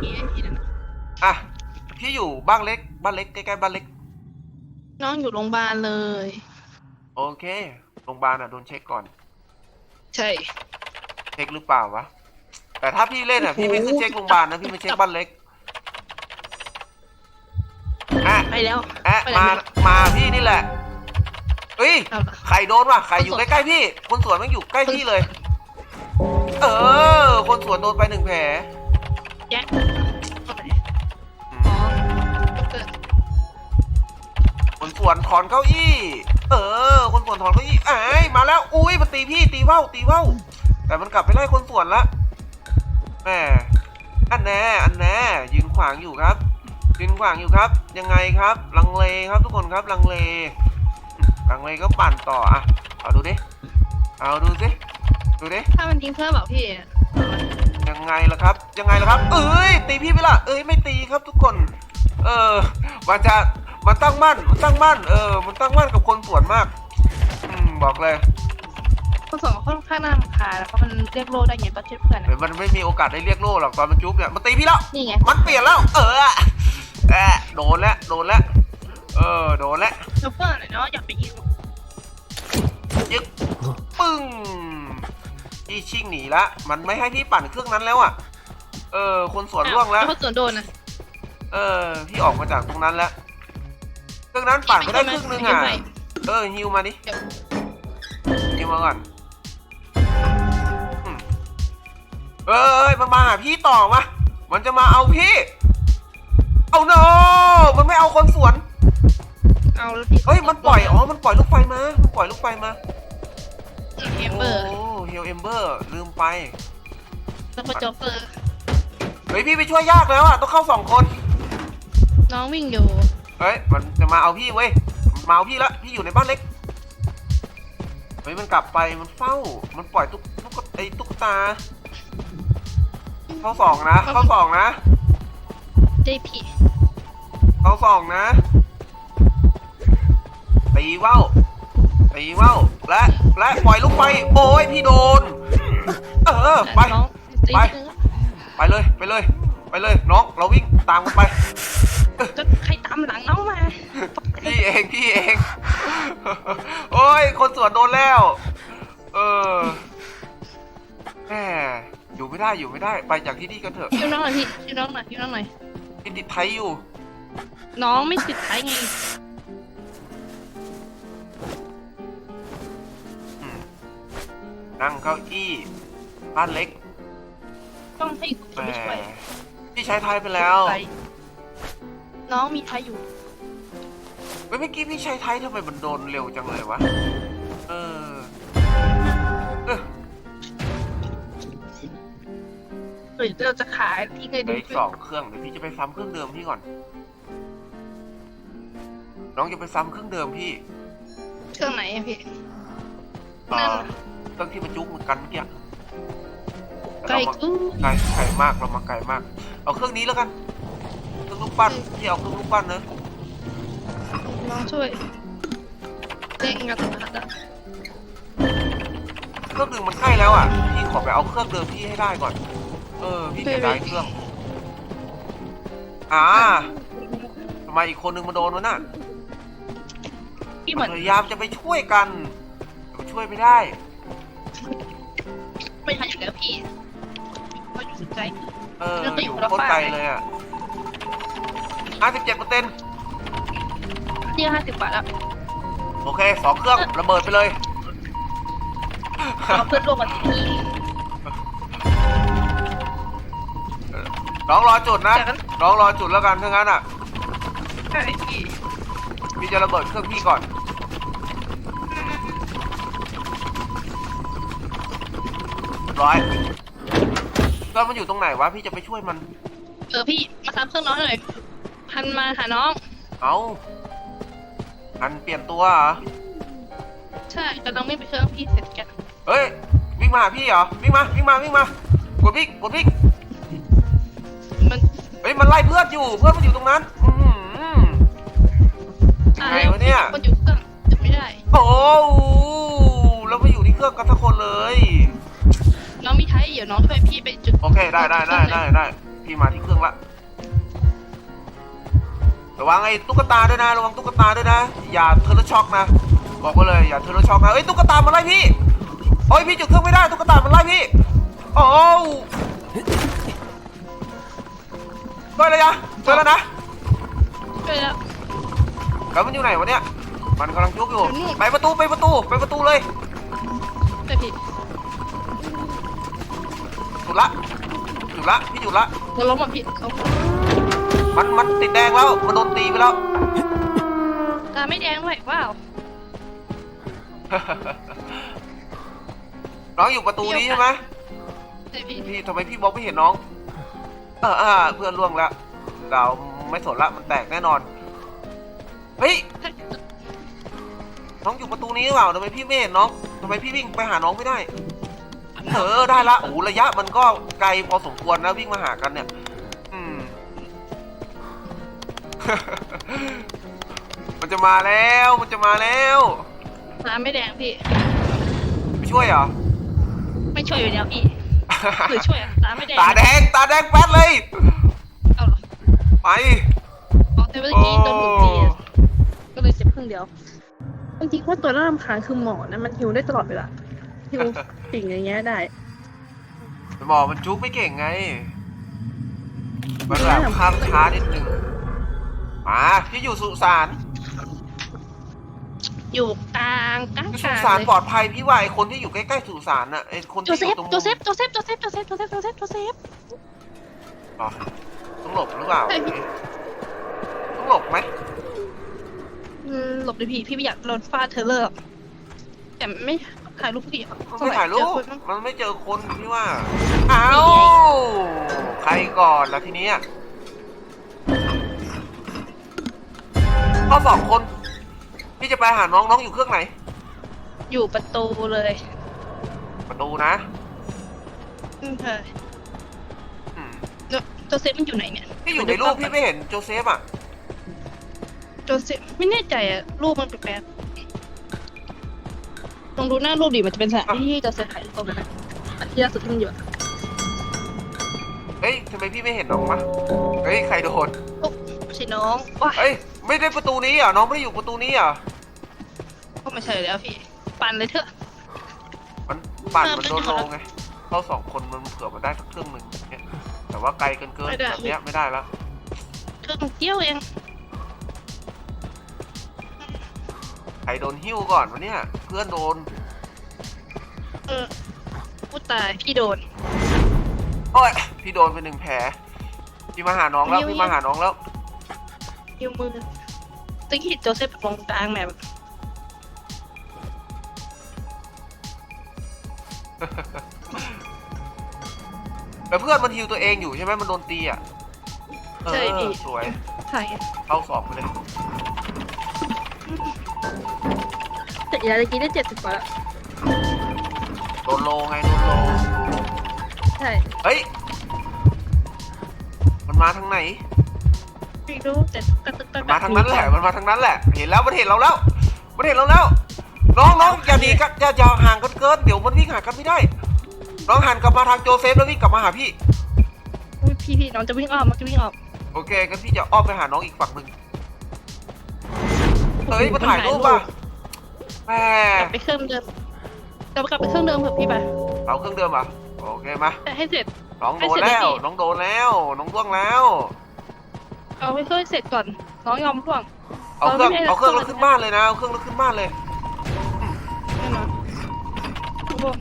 พี่ไอ้พี่นั่นน่ะอะพี่อยู่บ้านเล็ก บ้านเล็กใกล้ๆบ้านเล็ก น้องอยู่โรงพยาบาลเลย โอเคโรงพยาบาลอะโดนเช็คก่อน ใช่ เช็คหรือเปล่าวะ แต่ถ้าพี่เล่นอะ พี่ไม่ขึ้นเช็คโรงพยาบาลนะพี่ไม่เช็คบ้านเล็กอะไปแล้วอะไปไหนมา ไม่รู้ มาพี่นี่แหละเฮ้ย เอาละไข่โดนว่ะไข่อยู่คนสวนใกล้ๆพี่ คนสวนมันอยู่ใกล้พี่เลย เออ คนสวนโดนไปหนึ่งแผล แจ็คเอาไปอือ๋อมเกิดคนสวนถอนเก้าอี้ เออ คนสวนถอนเก้าอี้เอ้ยมาแล้ว อุ้ยมันตีพี่ตีเว้าตีเว้า แต่มันกลับไปไล่คนสวนละแหมอันแน่อันแน่ยืนขวางอยู่ครับ ยืนขวางอยู่ครับ ยังไงครับ ลังเลครับทุกคนครับ ลังเล ลังเลก็ปั่นต่ออะเอาดูดิ เอาดูสิ ดูดิ ถ้ามันทิ้งเพื่อนบอกพี่อะ ยังไงล่ะครับ ยังไงล่ะครับ เอ้ยตีพี่ไปละเอ้ยไม่ตีครับทุกคน เออมันจะมันตั้งมั่นมันตั้งมั่นเออมันตั้งมั่นกับคนสวนมากอืมบอกเลยคนสองค่อนข้างน่ารำคาญแล้วเพราะมันเรียกโลได้ไงประเทศเพื่อนเดี๋ยอะวมันไม่มีโอกาสได้เรียกโล่หรอกตอนมันจุ๊บเนี่ยมันตีพี่แล้ว นี่ไงมันเปลี่ยนแล้ว เออแอะโดนแล้วโดนแล้วเออโดนแล้วแล้วเพื่อนอะไรเนาะอยากไปยิงยึกปึ้ง พี่ชิ่งหนีละ มันไม่ให้พี่ปั่นเครื่องนั้นแล้วอะ เออ คนสวนร่วงแล้ว เขาสวนโดนนะเออ พี่ออกมาจากตรงนั้นแล้ว เครื่องนั้นปั่นไปได้ครึ่งนึงอะ เออฮิวมาดิเดี๋ยวฮิวมาก่อนอืมเอ้ยมันมาหาพี่ต่อมามันจะมาเอาพี่ เอาโนมันไม่เอาคนสวน เอาแล้วพี่เฮ้ย มันปล่อย อ๋อ มันปล่อยลูกไฟมา มันปล่อยลูกไฟมาเอมเบอร์โอ้ เฮลเอมเบอร์ลืมไป แล้วก็จ็อกเกอร์เฮ้ยพี่ไปช่วยยากแล้วอะต้องเข้าสองคน น้องวิ่งอยู่เฮ้ยมันจะมาเอาพี่เว้ยมันมาเอาพี่ละพี่อยู่ในบ้านเล็ก เฮ้ยมันกลับไปมันเฝ้า มันปล่อยตุ๊กตุ๊กไอ้ตุ๊กตา เข้าสองนะเข้าสองนะได้พี่เข้าสองนะตีว่าว ตีว่าวและและปล่อยลูกไฟโอ้ยพี่โดน เออไป น้องตีไปเนื้อไปเลยไปเลย ไปเลยน้องเราวิ่งตามกันไป ก็ใครตามหลังน้องมาพี่เองพี่เอง โอ้ยคนสวนโดนแล้ว เออแหมอยู่ไม่ได้อยู่ไม่ได้ ไปจากที่นี่กันเถอะชิวน้องหน่อยพี่ชิวน้องหน่อยชิวน้องหน่อยพี่ติดไทยอยู่ น้องไม่ติดท้ายไง นั่งเก้าอี้บ้านเล็กต้องให้คุณแหมไปช่วยพี่ใช้ไทยไปแล้วไปน้องมีท้ายอยู่ เฮ้ยเมื่อกี้พี่ใช้ไทยทำไมมันโดนเร็วจังเลยวะ เออเออหรือเราจะขายทิ้งเลยเหลืดีออีกสองเครื่องเดี๋ยวพี่จะไปซ้ำเครื่องเดิมพี่ก่อน น้องจะไปซ้ำเครื่องเดิมพี่ เครื่องไหนอะพี่เอ่นั่นอน่ะ เครื่องที่มันจุกเหมือนกันเมื่อกี้ไกลเรามากู้ไกลไกลมากเรามาไกลมาก เอาเครื่องนี้แล้วกันเครื่องลูกปั้นพี่เอาเครื่องลูกปั้นนะน้องช่วยเด้งกระตุกกระตุกเครื่องหนึ่งมันใกล้แล้วอะพี่ขอไปเอาเครื่องเดิมพี่ให้ได้ก่อน เออพี่จะได้เครื่อง อ่าทำไมอีกคนนึงมาโดนวะน่ะพี่เหมือนพยายามจะไปช่วยกันแต่มันช่วยไม่ได้ ไม่ทันอย่างเดียวพี่เขาอยู่สุดใจ เออแล้วก็ออยู่ยู่คนละโคตรไกลฝ่ายเลยอะห้าสิบเจ็ดเปอร์เซ็นต์นี่ห้าสิบบาทแล้วโอเคสองเครื่องระเบิดไปเลยเอาเพื่อนร่วมกันที่นี่น้องรอจุดนะจากนั้นน้องรอจุดแล้วกันถ้างั้นอะใช่พี่พี่จะระเบิดเครื่องพี่ก่อน ร้อยก็มันอยู่ตรงไหนวะพี่จะไปช่วยมัน เออพี่มาตามเครื่องน้องหน่อยพันมาหาน้อง เอาอันเปลี่ยนตัวเหรอใช่กำลังไม่ไปเครื่องพี่เสร็จกันเฮ้ยวิ่งมาหาพี่เหรอวิ่งมาวิ่งมาวิ่งมากดวิ่งกดวิ่งมันเฮ้ยมันไล่เพื่อนอยู่เพื่อนมันอยู่ตรงนั้นอือหืออ่าไงวะเนี่ย มันอยู่เครื่องจะไม่ได้ โอ้โหแล้วมาอยู่ที่เครื่องกันทุกคนเลย น้องมีไทยเดี๋ยวน้องช่วยพี่ไปจุดโอเคได้ได้ได้ได้ได้พี่มาที่เครื่องละระวังไอ้ตุ๊กตาด้วยนะระวังตุ๊กตาด้วยนะ อย่าเทอร์ช็อกนะบอกไว้เลยอย่าเทอร์ช็อกนะเอ้ยตุ๊กตามาไล่พี่โอ้ยพี่จุดเครื่องไม่ได้ตุ๊กตามันไล่พี่โอ้วช่วยเลยยะช่วยแล้วนะไปแล้วแล้วมันอยู่ไหนวะเนี่ยมันกำลังยุกอยู่อยู่นี่ไปประตูไปประตูไปประตูเลยไปพี่จุ ดละจุดละพี่จุดละเราล้มอะพี่เขามันมันติดแดงแล้วมันโดนตีไปแล้วตาไม่แดงด้วยว้าวน้องอยู่ประตูนี้ใช่ไหมใช่พี่พี่ทำไมพี่บอกไม่เห็นน้องอ่าอ่าเพื่อนล่วงแล้วเราไม่สนละมันแตกแน่นอนเฮ้ยน้องอยู่ประตูนี้หรือเปล่าทำไมพี่ไม่เห็นน้องทำไมพี่วิ่งไปหาน้องไม่ได้ เออได้ละโอ้โหระยะมันก็ไกลพอสมควรนะวิ่งมาหากันเนี่ย อืม มันจะมาแล้วมันจะมาแล้วตาไม่แดงพี่ ไม่ช่วยเหรอ ไม่ช่วยอยู่แล้วพี่หรือช่วยอะตาไม่แดงตาแดงตาแดงแป๊ดเลย เอาเหรอไปอ๋อแต่เมื่อกี้โดนบุกตีอะก็เลยเจ็บครึ่งเดียวบางทีว่าตัวน่ารำคาญคือหมอนะมันหิวได้ตลอดเวลา หิวสิ่งอย่างเงี้ยได้ หมอมันจุกไม่เก่งไง มันแบบค้างช้านิดนึงมาพี่อยู่สุสานอยู่กลางกลางคือกสุลางสานเลยปลอดภัยพี่ว่าไอคนที่อยู่ใกล้ๆสุสานน่ะไอคนโจที่เซอยู่ฟตรงมุมโจเซฟโจเซฟโจเซฟโจเซฟโจเซฟโจเซฟโจเซฟ อ๋อต้องหลบหรือเปล่า ใช่พี่ ต้องหลบไหมอืมหลบดิพี่พี่ไม่อยากโดนฟาดเธอเลิกแต่ไม่ ถ่ายรูปพี่ไม่ถ่ายรูเจอปคนมั้งมันไม่เจอคนพี่ว่าอ้าวใครก่อนแล้วทีเนี้ยข้อสองคนพี่จะไปหาน้องน้องอยู่เครื่องไหน อยู่ประตูเลย ประตูนะอืมใช่อืมแล้วโจเซฟมันอยู่ไหนเนี่ยพี่อยู่ในรูปพี่ไม่เห็นโจเซฟอะโจเซฟไม่แน่ใจอะรูปมันแปลกๆ ลองดูหน้ารูปดิมันจะเป็นสถานที่ที่โจเซฟถ่ายรูปตรงนั้นนะอันที่ล่าสุดที่มันอยู่อะเฮ้ยทำไมพี่ไม่เห็นน้องวะเฮ้ยใครโดนโอ้ไม่ใช่น้องว้ายเฮ้ยไม่ได้ประตูนี้เหรอะน้องไม่ได้อยู่ประตูนี้เหรอะก็ไม่ใช่แล้วพี่ปั่นเลยเถอะมันปั่นเออมันโดนไม่โลได้ไงเขาสองคนมันเผื่อมาได้สักเครื่องหนึ่งเนี่ยแต่ว่าไกลเกินเกินไม่ได้แบบเนี้ยไม่ได้แล้ว เครื่องเดียวเอง ใครโดนหิ้วก่อนวะเนี่ยเพื่อนโดนเออพูดตายพี่โดน โอ้ยพี่โดนไปหนึ่งแผลพี่มาหาน้องแล้วหิ้วพี่มาหาน้องแล้วนิ้วมือตะกี้เห็นโจเซฟตรงกลางแมปแต่เพื่อนมันฮิวตัวเองอยู่ใช่ไหมมันโดนตีอะเอใช่อพี่ สวยใช่เข้าสอบไปเลย ยาตะกี้ได้เจ็ดสิบกว่าแล้วโดนโลไงโดนโลใช่เฮ้ย มันมาทางไหน ไม่รู้แต่กระตึกกระมันมาทางนั้นแหละ มันมาทางนั้นแหละ เห็นแล้ว มันเห็นเราแล้ว มันเห็นเราแล้ว น้องน้องอย่าหนีกันอย่าอย่าห่างกันเกิน เดี๋ยวมันวิ่งหากันไม่ได้ น้องหันกลับมาทางโจเซฟแล้ววิ่งกลับมาหาพี่ อุ๊ยพี่พี่น้องจะวิ่งออกมันจะวิ่งออกโอเคงั้นพี่จะอ้อมไปหาน้องอีกฝั่งหนึ่งเฮ้ยมาถ่ายรูปป่ะ แหมกลับไปเครื่องเดิมกลับกลับไปเครื่องเดิมเถอะพี่ไปเอาเครื่องเดิมเหรอะโอเคมาแต่ให้เสร็จ น้องโดนให้เสร็จแล้วเลยพี่น้องโดนแล้ว น้องร่วงแล้ว เอาให้เครื่องเสร็จก่อน น้องยอมร่วง เอาเครื่องเอาไม่ได้เอาเครื่องเครื่แล้องวขึ้นบ้านเลยนะเอาเครื่องแล้วขึ้นบ้านเลยแน่นอนร่วง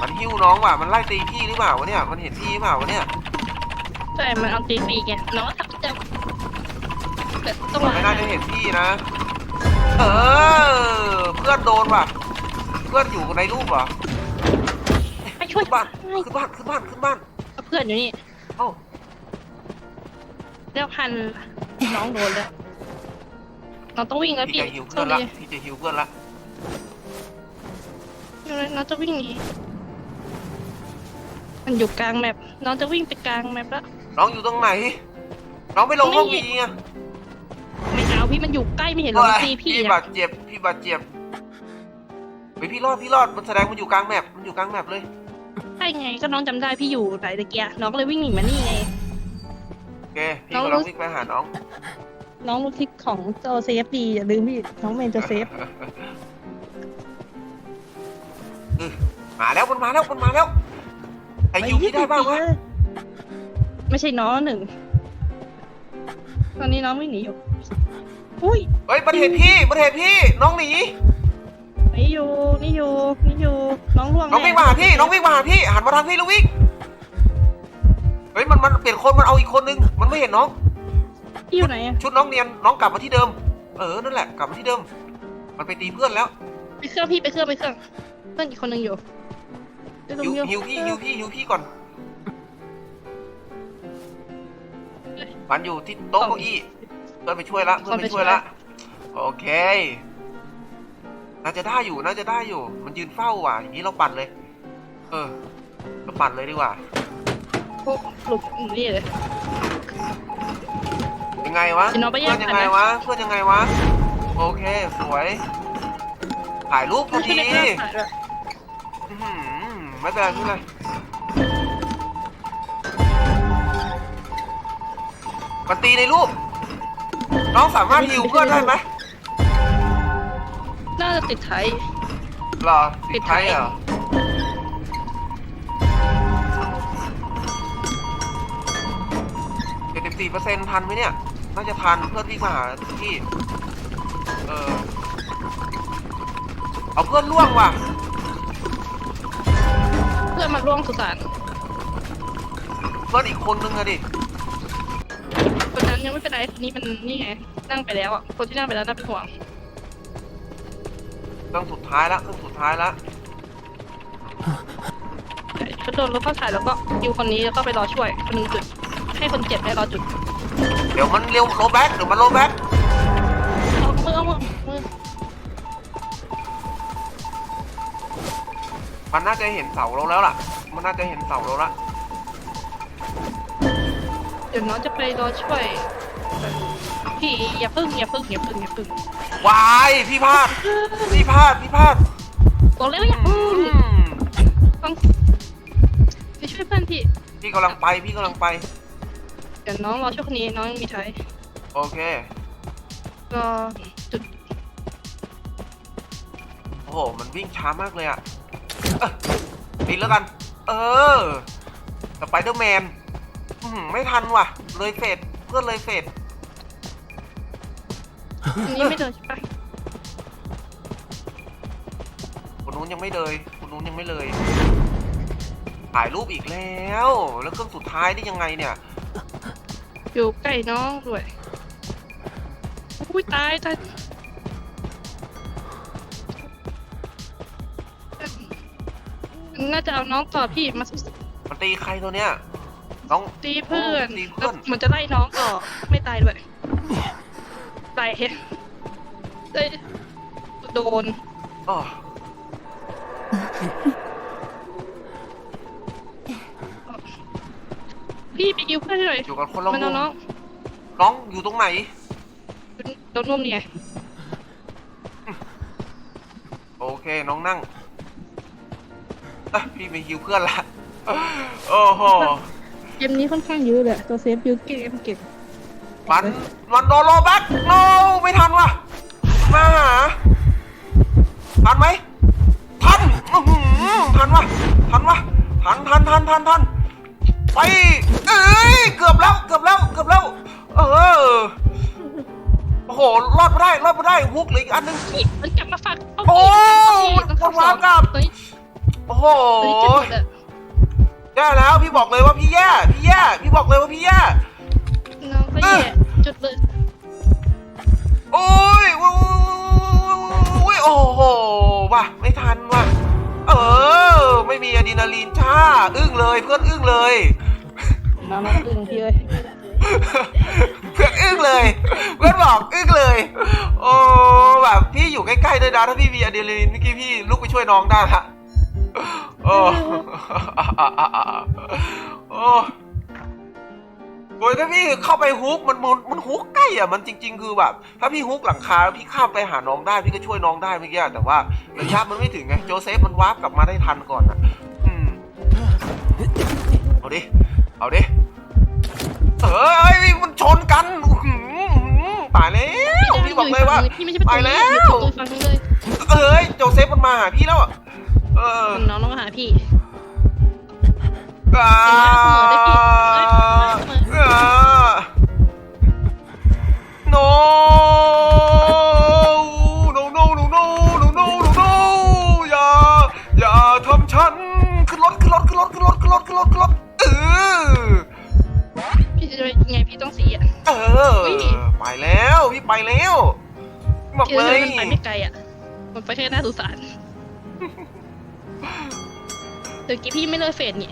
มันหิ้วน้องว่ะ มันไล่ตีพี่หรือเปล่าวะเนี่ย มันเห็นพี่หรือเปล่าวะเนี่ยแต่มันเอาตีฟรีไงน้องก็ทำจะแต่ต้องมันมาไม่น่าจะเห็นพี่นะ เออ เพื่อนโดนว่ะ เพื่อนอยู่ในรูปเหรอไปช่วยขึ้นบ้านขึ้นบ้านขึ้นบ้านขึ้นบ้านเอาเพื่อนอยู่นี่เอ้าแล้วพันน้องโดนแล้วน้องต้องวิ่งแล้วพี่พี่จะหิวโชเพื่อคนละดีพี่จะหิวเพื่อนละน้องจะวิ่งหนีมันอยู่กลางแมปน้องจะวิ่งไปกลางแมปแล้วน้องอยู่ตรงไหน น้องไม่ลงห้องไม่บีอะไม่เอา พี่มันอยู่ใกล้ไม่เห็นหรอกมันตีพี่พี่นะบาดเจ็บพี่บาดเจ็บเฮ้ยพี่รอดพี่รอดมันแสดงมันอยู่กลางแมปมันอยู่กลางแมปเลยใช่ไงก็น้องจำได้พี่อยู่ไหนตะเกียน้องก็เลยวิ่งหนีมานี่ไงโอเคพี่น้องกำลังรู้วิ่งไปหาน้อง น้องลูกทิศของโจเซฟดีอย่าลืมพี่น้องเมนโจเซฟเออมาแล้วมันมาแล้วมันมาแล้วไอ้ยูพี่ได้บ้างวะไม่ใช่น้องหนึ่ง ตอนนี้น้องวิ่งหนีอยู่ อุ้ยเฮ้ยมันเห็นพี่มันเห็นพี่น้องหนีนี่อยู่นี่อยู่นี่อยู่น้องล่วงน้องวิ่งมาหาพี่น้องวิ่งมาหาพี่หันมาทางพี่แล้ววิ่งเฮ้ยมันมันเปลี่ยนคนมันเอาอีกคนนึงมันไม่เห็นน้องพี่อยู่ไหนอะชุดน้องเนียนน้องกลับมาที่เดิม เออนั่นแหละกลับมาที่เดิม มันไปตีเพื่อนแล้วไปเครื่องพี่ไปเครื่องไปเครื่องเพื่อนอีกคนหนึ่งอยู่เดี๋ยวตรงหิวนี้หิวพี่หิวพี่หิวพี่ก่อน มันอยู่ที่โต๊ะเก้าอี้เพื่อนไปช่วยละเพื่อนไปช่วยละโอเคน่าจะได้อยู่น่าจะได้อยู่ มันยืนเฝ้าว่ะอย่างนี้เราปั่นเลย เออ เราปั่นเลยดีกว่าโอ้หลุดนี่เลย ยังไงวะ เพื่อนยังไงวะ เพื่อนยังไงวะ โอเค สวย ถ่ายรูปพอดีไม่ได้ถ่ายด้วยอื้อหือไม่เป็นไรไม่เป็นไร มันตีในรูป น้องสามารถฮิวเพื่อนได้ไหมน่าจะติดไทย เหรอติติดดไทไทยยเหรอ เจ็ดสิบสี่เปอร์เซ็นต์ทันไหมเนี่ย น่าจะทันเพื่อนพี่มาหาพี่ เออ เอาเพื่อนล่วงว่ะ เพื่อนมาร่วงสุสานเพื่อนอีกคนนึงอะดิค นนั้นยังไม่เป็นไรคนนี้มันนี่ไงนั่งไปแล้วอะคนที่นั่งไปแล้วน่าเป็นห่วงเครื่องสุดท้ายละเครื่องสุดท้ายละเขาโดนรถเข้าถ่ายแล้วก็ยิวคนนี้แล้วก็ไปรอช่วยคนหนึงจุด ให้คนเจ็บได้รอจุดเดี๋ยวมันเร็วโลแบ็กเดี๋ยวมันโลแบ็กเอามือเอามือมือมันน่าจะเห็นเสาเราแล้วล่ะ มันน่าจะเห็นเสาเราละ เดี๋ยวน้องจะไปรอช่วยพี่อย่าพึ่งอย่าพึ่งอย่าพึ่งอย่าพึ่งวายพี่พลาดพี่พลาดพี่พลาดบอกเลยว่าอย่าพึ่งอืมต้องไปช่วยเพื่อนพี่ พี่กำลังไปพี่กำลังไป เดี๋ยวน้องรอช่วยคนนี้น้องยังมีไทยโอเค รอจุดโอ้โห มันวิ่งช้ามากเลยอะเอ้อปิดแล้วกัน เออสไปเดอร์แมนอื้อ หือไม่ทันว่ะ เลยเฟดเพื่อนเลยเฟดอันนี้ไม่เดินใช่ปะคนนู้นยังไม่เลยคนนู้นยังไม่เลยถ่ายรูปอีกแล้ว แล้วเครื่องสุดท้ายนี่ยังไงเนี่ย อยู่ใกล้น้องด้วยอุ้ยตายตายน่าจะเอาน้องต่อพี่มามันตีใครตัวเนี้ย น้องตีเพื่อนโอ้ตีเพื่แล้อวนมันจะไล่น้องต่อไม่ตายด้วยตายเฮ้ยได้โดนอ๋อพี่ไปยิวเพื่อนให้หน่อยอยู่กันคนละมันมุเอามน้องน้องอยู่ตรงไหน โดนนุ่มนี่ไงโอเคน้องนั่งอะพี่ไปฮิวเพื่อนละ โอ้โห เกมนี้ค่อนข้างเยอะเลยตัวเซฟยูเกมเก่งมัน มันโดนโลแบ็กโนไม่ทันว่ะ มาหาทันไหม ทันอื้อหือทันวะทันวะทันทันทันทันทันไปเอ้ย เกือบแล้ว เกือบแล้ว เกือบแล้ว เออ โอ้โห รอดไม่ได้ รอดไม่ได้ ฮุกเหลืออีกอันนึง นี่มันกลับมาฝักเอาโอ้พี่ต้องต้องวางกลับ ตัวนี้โอ้โห ตัวนี้จะหมดอะ แย่แล้วพี่บอกเลยว่าพี่แย่ พี่แย่ พี่บอกเลยว่าพี่แย่ น้องก็แย่จุดเลยโอ้ยโอ้ยโอ้โหว่ะไม่ทันว่ะ เออ ไม่มีอะดรีนาลีนช่าอึ้งเลยเพื่อนอึ้งเลย น้องน้องอึ้งพี่เลยเพื่อนอึ้งเลย เพื่อนบอกอึ้งเลย โอ้แบบพี่อยู่ใกล้ๆด้วยนะถ้าพี่มีอะดรีนาลีนเมื่อกี้พี่ลุกไปช่วยน้องได้ละ โอ้โอ้โอ้ยถ้าพี่เข้าไปฮุกมันมันมันฮุกใกล้อะมันจริง ๆ คือแบบถ้าพี่ฮุกหลังคาแล้วพี่ข้ามไปหาน้องได้พี่ก็ช่วยน้องได้เมื่อกี้อะแต่ว่าระยะมันไม่ถึงไงโจเซฟมันวาร์ปกลับมาได้ทันก่อนอะอืมเอาดิเอาดิเอ้ยมันชนกันอื้อหือตายแล้วพี่บอกเลยว่าพี่ไม่ใช่ประตูตายนี้แล้อยู่วประตูฝั่งนู้นเลยเอ้ยโจเซฟมันมาหาพี่แล้วอะ เออน้องต้องมาหาพี่อ่าเห็นไหมเสมอได้พี่เอ้ยเสมออ่า no no no no no no no no no อย่า อย่าทำฉัน ขึ้นรถขึ้นรถขึ้นรถขึ้นรถขึ้นรถขึ้นรถขึ้นรถเออพี่จะยังไงพี่ต้องสีอะเอออุ๊ยไปแล้ว พี่ไปแล้วบอกพี่เลจะยมันไปไม่ไกลอะ มันไปแค่หน้าสุสาน เดี๋ยวกี้พี่ไม่เลิกเฟสนี่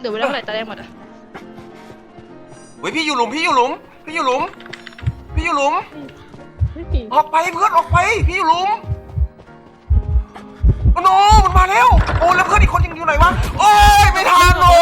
เดี๋ยวเวลาเมื่อไหร่ตาแดงหมดอะเฮ้ยพี่อยู่หลุมพี่อยู่หลุม พี่อยู่หลุม พี่อยู่หลุมเฮ้ยออกไปเพื่อนออกไป พี่อยู่หลุมโอ้โนมันมาแล้ว โอ้แล้วเพื่อนอีกคนยังอยู่ไหนวะ โอ้ยไม่ทันโอ้